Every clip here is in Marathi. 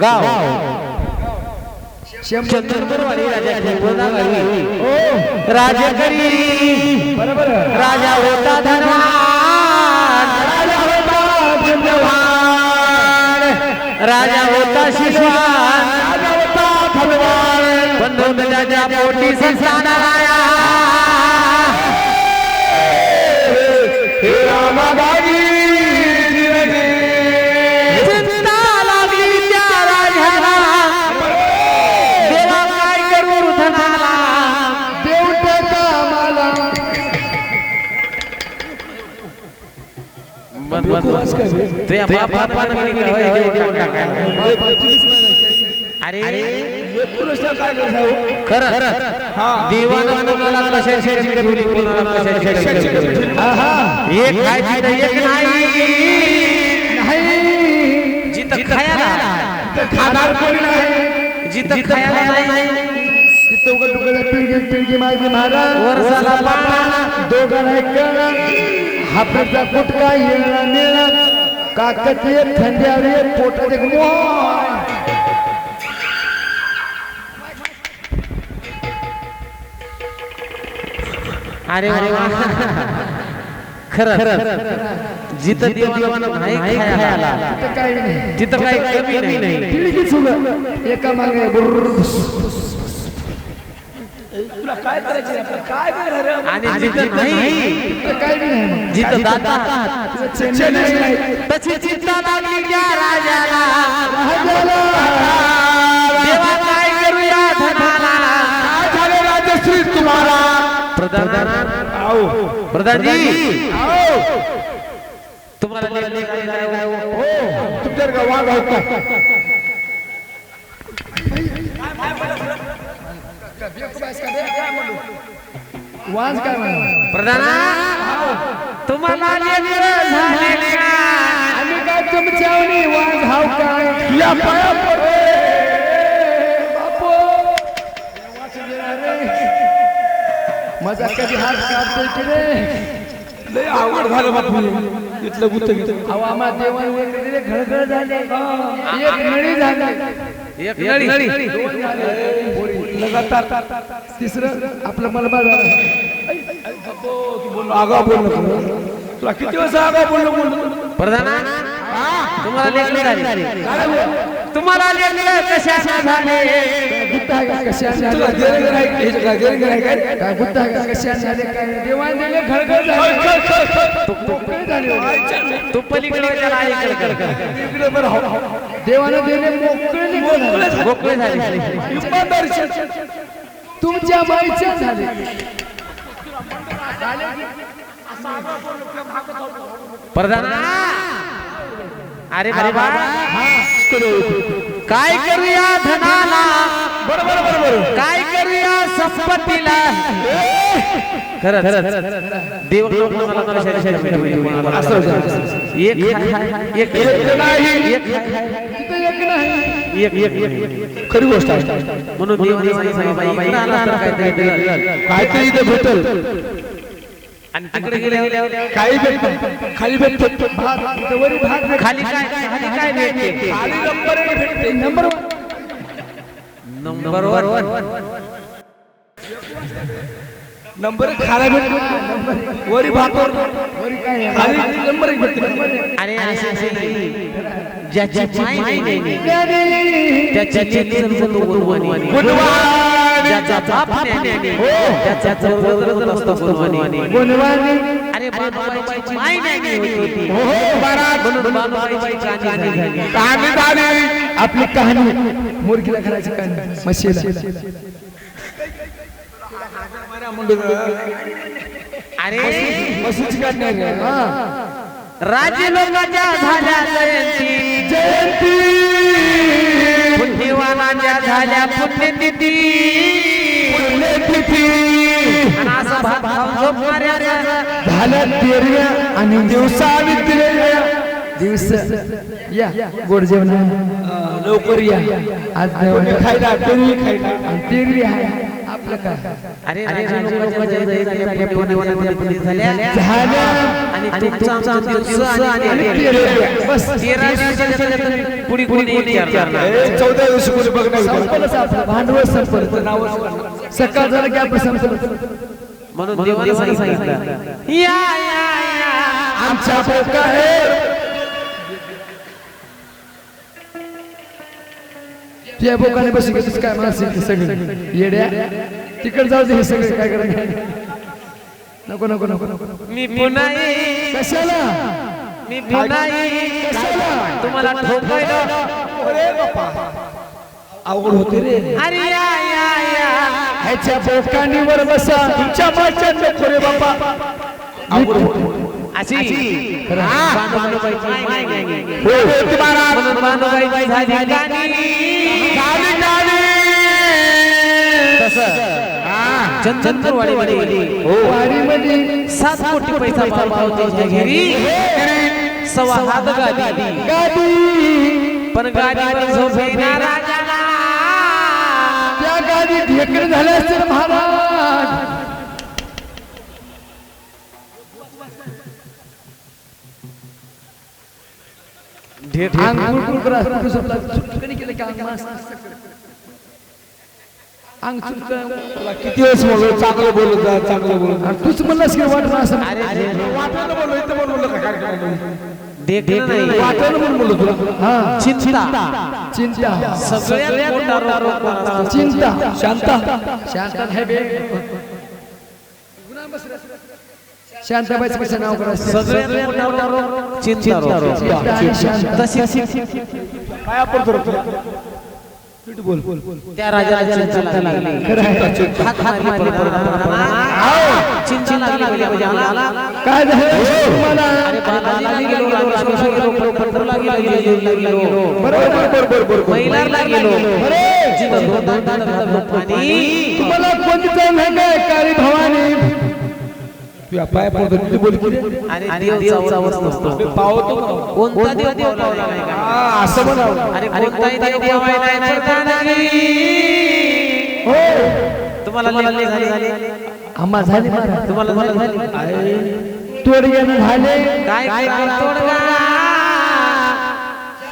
गाव. चंदनपूरवाडी राजा राजा करी राजा होता धनवान. राजा होता पुण्यवान राजा होता शिशवान. राजा होता त्याच्या पोटी संस्थान अरे खरं देवानं कोणाला ठेवली कोणाला कशाची ठेवली एक खायची तर एक नाही. जिथं खायला खाणार कोणी नाही? जिथं खायला नाही. तिथं उघड उघड पिळगी पिळगी माझी महाराज वर्षाला पाळणा दोघांना कळणार हाताचा कुटका येणा नेणा काकाचे थंड्यावर पोटाचे मोय अरे अरे खरं खरं जिथं देवानं नाही खायला तिथं काही नाही. तिथं काही आणि जिथं नाही काही बी नाही. मग. जिथं दाता तिथं चेन्नई नाही. तशी चिंता लागली त्या राजाला राजाला देवा काय करूया धनाला? काय झाले राजश्री तुम्हाला. प्रधान. प्रधानजी तुम्हाला लेख- लेख- लेख- लेख- लेख- हो तुमच्या का? वाघ आहोत का वाज काय म्हणा? प्रधान तुम्हाला झालेले? आम्ही काय तुमच्यावनी वाज हाव काय? या पाया. माझा कधी हात काढतोय की रे लय अवघड झालं बापू. इथलं अहो आम्हा देवाने वेगळे घळघळ झाले. एक नळी झाली. एक नळी. लगातार तिसरं आपलं मलबा आगाव बोललो तुला किती वेळा आगाव बोललो बोललो प्रधान तुम्हाला झाली तुम्हाला लेकरं कशाने झाले काय का कशाने काय देवाने दिले झाले. मोकळे झाले तू पलीकडे त्याला ऐकलं कर इकडे बरं. देवाने दिले मोकळे झाले. तुमच्या माईचे झाले. प्रधान! अरे बाबा. काय करूया धनाला? बरोबर बरोबर काय करूया संपत्तीला? खरं देव. एक एक एक गोष्ट म्हणून देवाने सांगितलं, काहीतरी भेटल. आणि तिकडे गेल्यावर काही भेटत. खाली भेटत. भात तिथं वरी भात भेटतो. खाली काय खाली काय भेटते? खाली नंबर एक भेटते. Number number one. नंबर एक खाला भेटतो. वरी भाकर वरी. काय? आहे? खाली नंबर एक भेटते. अरे असे असे नाही. ज्याची माय नाही. गुणवानी. गुणवान. ज्याचा बाप ज्ञानी. त्याचा सर्व गुण असतो गुणवानी. गुणवानी. अरे बाबाची माय नाही होती. म्हणून बाबाची कानी झाली. कहाणी झाली आपली कहाणी. मुरगीला घालायची कहाणी अरे. म्हशीची कहाणी आहे रे. राज्य लोकांच्या झाल्या जयंती. जयंती. पुण्यवानाच्या झाल्या पुण्यतिथी पुण्यतिथी आणि झाल्या तेरव्या दिवसावित्रेल्या दिवस या गोड जेवण. लवकर या. आज खायला तुम्ही खायला. आणि तेरवी आहे. आपलं काय? अरे झाल्या. आणि तुमचं आमचं दिवस आणि आणि तेरा. तेरा. बस तेरा दिवसाच्या तुम्ही पुढे कोणी विचारणार. नाही. ए, चौदा दिवशी कोणी बघणार भांडवल संपलं सकाळ झालं की संपलं. म्हणून देवाने सांगितलं. या आहे. त्या बोकाने काय? सगळे. येड्या तिकडे जाऊ दे हे सगळे. काय करायचं? नको नको नको नको मी पुन्हा कशाला? मी पुन्हा कशाला? तुम्हाला ठोकायला अवघड होते रे. अरे या या या. ह्याच्या बोकांनीवर बसा. तुमच्या मागच्या नको रे बापा. अवघड होते. अशी हा, बानुबाईची गाणी. हो, झाली गाणी. गाणी, गाणी. चंदनपूरवाडीमध्ये वारीमध्ये सात कोटी पैसा पावतो घरी. सव्वा हात गादी. गादी. पण गादीवर राजाला. त्या गादी ढेकर झाले महाराज. केलं की मस्त असं करतं. अंग चुटकं. तुला किती वेळेस म्हणलो चांगलं बोलत जा चांगलं बोलत जा. तूच म्हणलास की वाटत असं? वाटलं बोललो इथं पण बोललो का कार्यक्रमामध्ये? देखणं नाही. वाटलं म्हणून बोललो तुला. हा. चिंता. चिंता. सगळ्यात मोठा रोग कोणता? चिंता. शांता. शांता. आहे बे. शांताबाईचं कसं नाव करायचं सगळ्यात मोठा रोग चिंता रोग. तशी बोल. त्या राजाला चिंता लागली. खरं आहे. हात हात मारले परमात्मा. चिंता लागली म्हणजे आम्हाला. काय झालं? तुम्हाला अरे बालाजीला गेलो गेलो पंढरपूरला गेलो गेलो बरोबर बरोबर बरोबर पाणी तुम्हाला कोणती काय? काळी भवानी. तुझ्या पाय पडतो रे. आणि देव चावत नसतो. पावतो का? कोणता देव देव पावला नाही का? हा, असं म्हणावं. अरे कोणताही देव पावाय नाही परदानगी. तुम्हाला लागली झाली. झाली. आम्हा झाली महाराज तुम्हाला झाली. काय काय तोडगा?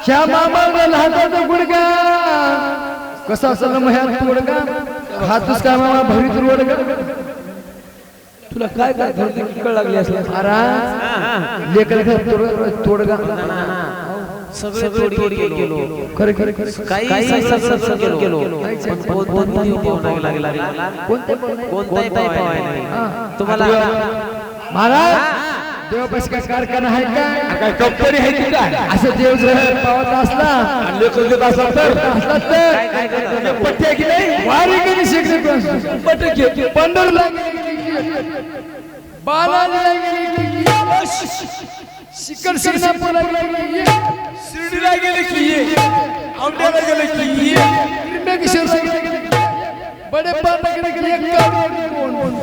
श्यामा मागला लहानाचा गुडगा. कसा असेल मह्यात तोडगा? खातोस का मामा भरीत रोडगा. तुला काय काय धरती किकळ लागली असल्या महाराज लेकर तोडगा सगळे तोडी गेलो. खरे खरे खरे. काही सगळं सगळं गेलो. पण कोणता देव पाव नाही लागला. कोणताही पावाय नाही. तुम्हाला महाराज देवापाशी काय कारखाना आहे काय कंपनी आहे की काय? असं देव जर पावत असला. आणि लेकरं देत असला तर? असला की नाही? वारी कधी बालाजीला गेली की शिखर शिंगणापूरला गेली की शिर्डीला गेले की ये औंढ्याला गेले की ये त्र्यंबकेश्वरला गेली की बडे बाबा गेले की कोण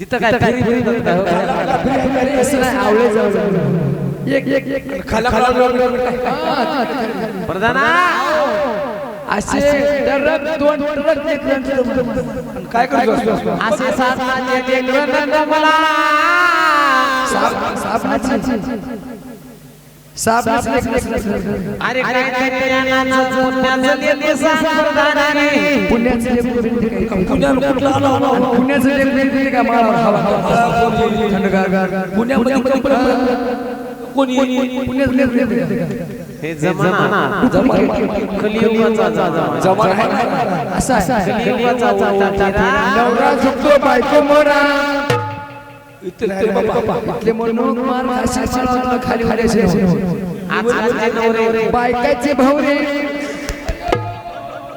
तिथं काय फिरी फिरी आवळे जाऊ. एक एक एक खाला खाला प्रधाना. असे ट्रक दोन ट्रक काय करतो असे मला अरे काय पुण्याचं कोणी हे जमाना कलियुगाचा. नवरा झुकतो बायको मोरा रे इथले म्हणून खाली नवरे बायकाचे भावरे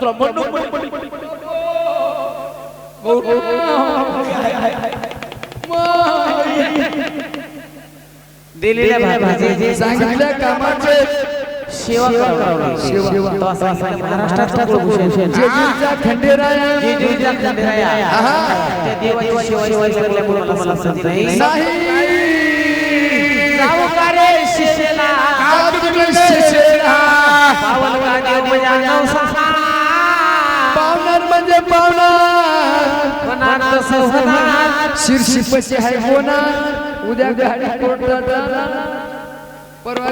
तुला म्हणू पण- पण- पण- दिलेल्या भागाचे सांगितलं कामाचे. सेवा करावी. म्हणजे सौहनात शीर्षी पशी आहे होणार. उद्या गाडी परवा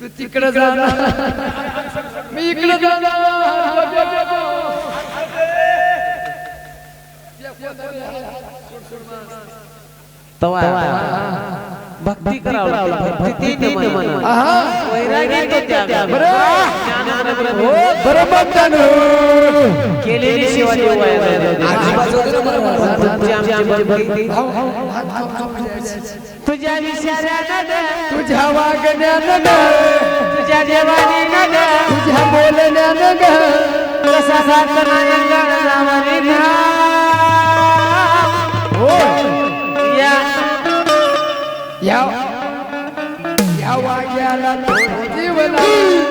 तू तिकडे जाणार. मी इकडे जाणार. तवा. भक्ती करावं हो केलेली तुझ्या विचारानं तुझ्या वागण्यानं ग तुझ्या देवाने ग तुझ्या बोलण्यानं. ग कसा साथ थोडं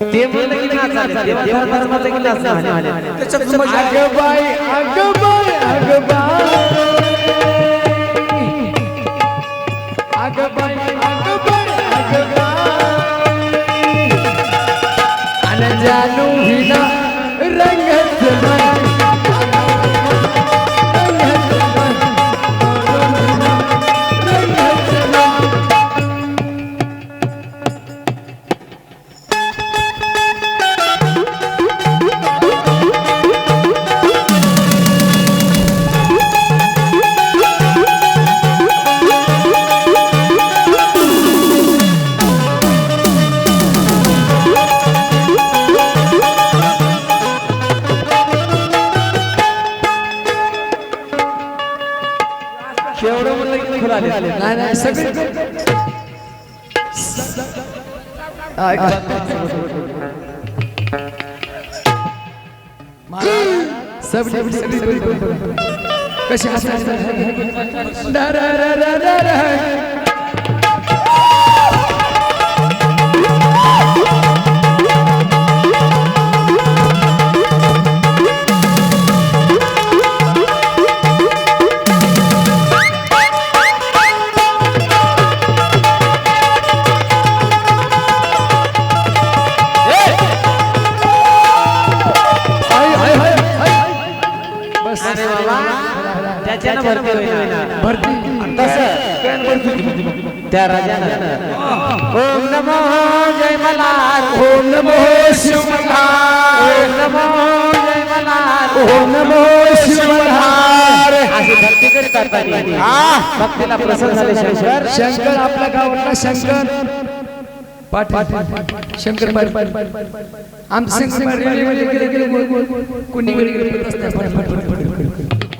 ते म्हणलं की नाच झाले. देवा धर्माचं की. अग बाई अग बाई अग बाई आले. नाही नाही सगळे कशी त्या राजानं ओम नमो जय मल्हार ओम नमो ओम नमो जय मल्हार ओम नमो शिवमल्हार. अशी भक्ती करीत असताना भक्तीला प्रसन्न झाले शंकर. शंकर आपल्या गावातला शंकर. पाठ शंकर आमचं कुणी.